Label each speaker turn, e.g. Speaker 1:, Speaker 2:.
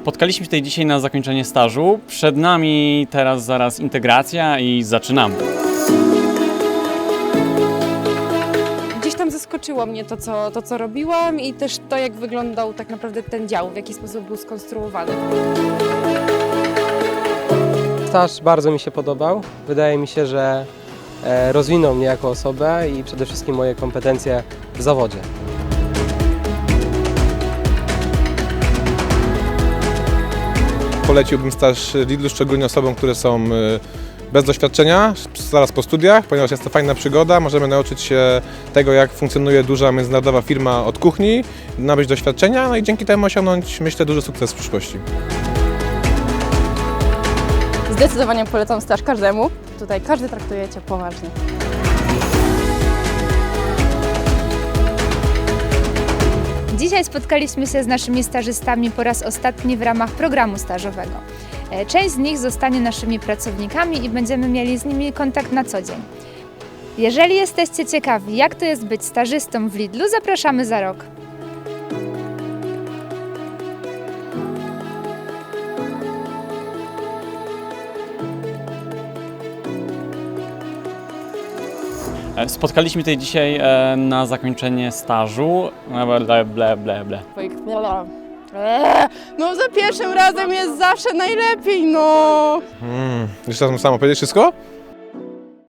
Speaker 1: Spotkaliśmy się tutaj dzisiaj na zakończenie stażu. Przed nami teraz zaraz integracja i zaczynamy.
Speaker 2: Gdzieś tam zaskoczyło mnie to co, to, co robiłam i też to, jak wyglądał tak naprawdę ten dział, w jaki sposób był skonstruowany.
Speaker 3: Staż bardzo mi się podobał. Wydaje mi się, że e, rozwinął mnie jako osobę i przede wszystkim moje kompetencje w zawodzie.
Speaker 4: Poleciłbym staż Lidlu szczególnie osobom, które są y, bez doświadczenia, zaraz po studiach, ponieważ jest to fajna przygoda. Możemy nauczyć się tego, jak funkcjonuje duża międzynarodowa firma od kuchni, nabyć doświadczenia, no i dzięki temu osiągnąć, myślę, duży sukces w przyszłości.
Speaker 5: Zdecydowanie polecam staż każdemu. Tutaj każdy traktuje Cię poważnie.
Speaker 6: Dzisiaj spotkaliśmy się z naszymi stażystami po raz ostatni w ramach programu stażowego. E, Część z nich zostanie naszymi pracownikami i będziemy mieli z nimi kontakt na co dzień. Jeżeli jesteście ciekawi, jak to jest być stażystą w Lidlu, zapraszamy za rok.
Speaker 1: Spotkaliśmy tutaj dzisiaj e, na zakończenie stażu. E, Ble, ble, ble, ble.
Speaker 5: Eee, No za pierwszym razem jest zawsze najlepiej, no!
Speaker 4: Mm, jeszcze raz mu samo powiedzieć wszystko?